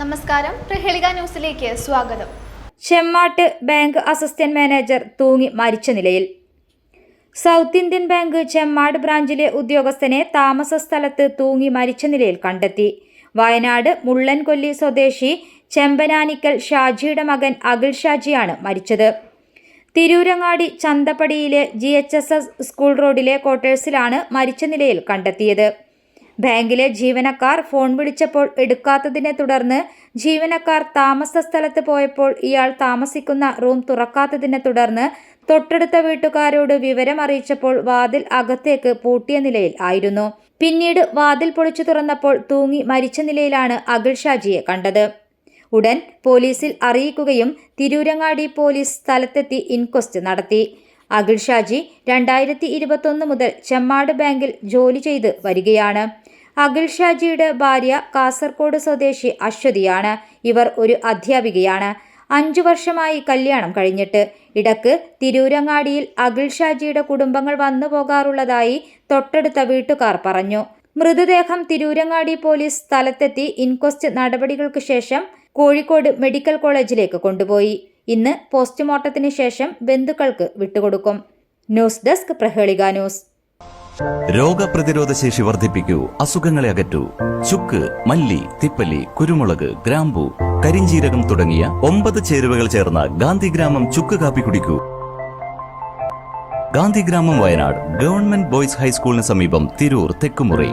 നമസ്കാരം. പ്രഹേളിക ന്യൂസിലേക്ക് സ്വാഗതം. ചെമ്മാട്ട് ബാങ്ക് അസിസ്റ്റന്റ് മാനേജർ തൂങ്ങി മരിച്ച നിലയിൽ. സൗത്ത് ഇന്ത്യൻ ബാങ്ക് ചെമ്മാട് ബ്രാഞ്ചിലെ ഉദ്യോഗസ്ഥനെ താമസ സ്ഥലത്ത് തൂങ്ങി മരിച്ച നിലയിൽ കണ്ടെത്തി. വയനാട് മുള്ളൻകൊല്ലി സ്വദേശി ചെമ്പനാനിക്കൽ ഷാജിയുടെ മകൻ അഖിൽ ഷാജിയാണ് മരിച്ചത്. Tirurangadi ചന്തപ്പടിയിലെ G H S S school റോഡിലെ ക്വാർട്ടേഴ്സിലാണ് മരിച്ച നിലയിൽ കണ്ടെത്തിയത്. ബാങ്കിലെ ജീവനക്കാർ ഫോൺ വിളിച്ചപ്പോൾ എടുക്കാത്തതിനെ തുടർന്ന് ജീവനക്കാർ താമസ സ്ഥലത്ത് പോയപ്പോൾ ഇയാൾ താമസിക്കുന്ന റൂം തുറക്കാത്തതിനെ തുടർന്ന് തൊട്ടടുത്ത വീട്ടുകാരോട് വിവരം അറിയിച്ചപ്പോൾ വാതിൽ അകത്തേക്ക് പൂട്ടിയ നിലയിൽ ആയിരുന്നു. പിന്നീട് വാതിൽ പൊളിച്ചു തുറന്നപ്പോൾ തൂങ്ങി മരിച്ച നിലയിലാണ് അഖിൽ ഷാജിയെ കണ്ടത്. ഉടൻ പോലീസിൽ അറിയിക്കുകയും തിരൂരങ്ങാടി പോലീസ് സ്ഥലത്തെത്തി ഇൻക്വസ്റ്റ് നടത്തി. അഖിൽ ഷാജി രണ്ടായിരത്തി ഇരുപത്തൊന്ന് മുതൽ ചെമ്മാട് ബാങ്കിൽ ജോലി ചെയ്ത് വരികയാണ്. അഖിൽ ഷാജിയുടെ ഭാര്യ കാസർഗോഡ് സ്വദേശി അശ്വതിയാണ്. ഇവർ ഒരു അധ്യാപികയാണ്. അഞ്ചു വർഷമായി കല്യാണം കഴിഞ്ഞിട്ട്. ഇടയ്ക്ക് തിരൂരങ്ങാടിയിൽ അഖിൽ ഷാജിയുടെ കുടുംബങ്ങൾ വന്നു പോകാറുള്ളതായി തൊട്ടടുത്ത വീട്ടുകാർ പറഞ്ഞു. മൃതദേഹം തിരൂരങ്ങാടി പോലീസ് സ്ഥലത്തെത്തി ഇൻക്വസ്റ്റ് നടപടികൾക്ക് ശേഷം കോഴിക്കോട് മെഡിക്കൽ കോളേജിലേക്ക് കൊണ്ടുപോയി. ഇന്ന് പോസ്റ്റ്മോർട്ടത്തിന് ശേഷം ബന്ധുക്കൾക്ക് വിട്ടുകൊടുക്കും. News desk Prahelika news. രോഗപ്രതിരോധ ശേഷി വർദ്ധിപ്പിക്കൂ. അസുഖങ്ങളെ അകറ്റൂ. ചുക്ക് മല്ലി തിപ്പലി കുരുമുളക് ഗ്രാമ്പു കരിഞ്ചീരകം തുടങ്ങിയ ഒമ്പത് ചേരുവകൾ ചേർന്ന ഗാന്ധിഗ്രാമം ചുക്ക് കാപ്പി കുടിക്കൂ. ഗാന്ധിഗ്രാമം വയനാട് ഗവൺമെന്റ് ബോയ്സ് ഹൈസ്കൂളിന് സമീപം തിരൂർ തെക്കുമുറി.